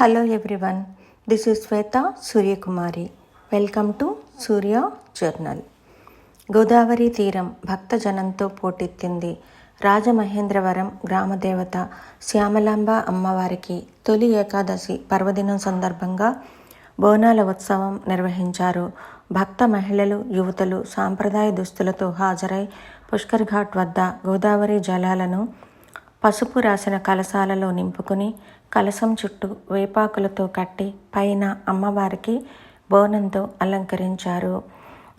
Hello everyone this is Shweta Suryakumari welcome to Surya journal Godavari తీరం భక్తజనంతో పోటెత్తింది. రాజమహేంద్రవరం గ్రామదేవత శ్యామలాంబ అమ్మవారికి తొలి ఏకాదశి పర్వదినం సందర్భంగా బోనాల ఉత్సవం నిర్వహించారు. భక్త మహిళలు యువతలు సాంప్రదాయ దుస్తులతో హాజరై పుష్కర్ ఘాట్ వద్ద గోదావరి జలాలను పసుపు రాసిన కలశాలలో నింపుకుని కలశం చుట్టూ వేపాకులతో కట్టి పైన అమ్మవారికి బోనంతో అలంకరించారు.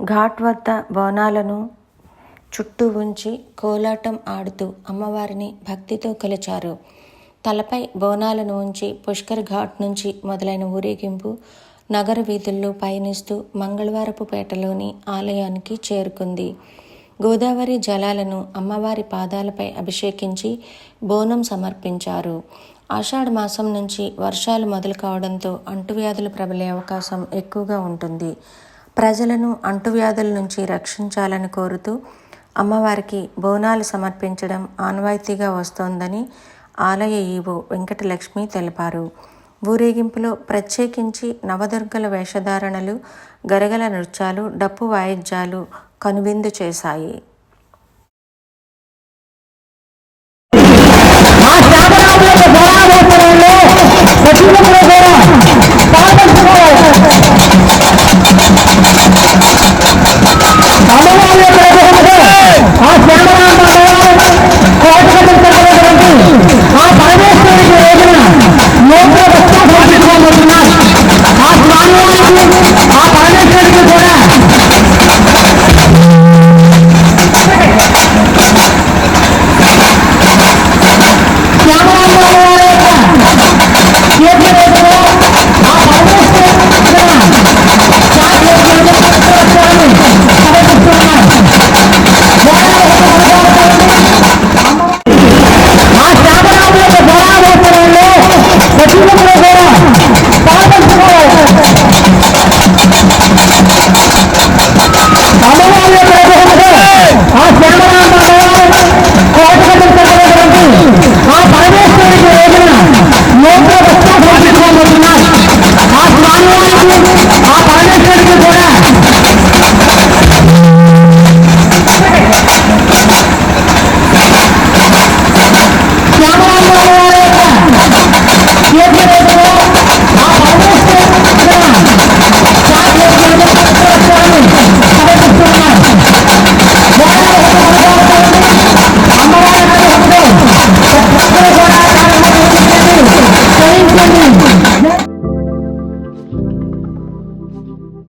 ఘాట్ వద్ద బోనాలను చుట్టూ ఉంచి కోలాటం ఆడుతూ అమ్మవారిని భక్తితో కొలిచారు. తలపై బోనాలను ఉంచి పుష్కర్ ఘాట్ నుంచి మొదలైన ఊరేగింపు నగర వీధుల్లో పయనిస్తూ మంగళవారపు పేటలోని ఆలయానికి చేరుకుంది. గోదావరి జలాలను అమ్మవారి పాదాలపై అభిషేకించి బోనం సమర్పించారు. ఆషాఢ మాసం నుంచి వర్షాలు మొదలు కావడంతో అంటువ్యాధులు ప్రబలే అవకాశం ఎక్కువగా ఉంటుంది. ప్రజలను అంటువ్యాధుల నుంచి రక్షించాలని కోరుతూ అమ్మవారికి బోనాలు సమర్పించడం ఆనవాయితీగా వస్తోందని ఆలయ ఈవో వెంకటలక్ష్మి తెలిపారు. ఊరేగింపులో ప్రత్యేకించి నవదుర్గల వేషధారణలు గరగల నృత్యాలు డప్పు వాయిద్యాలు కనువిందు చేశాయి. ఆ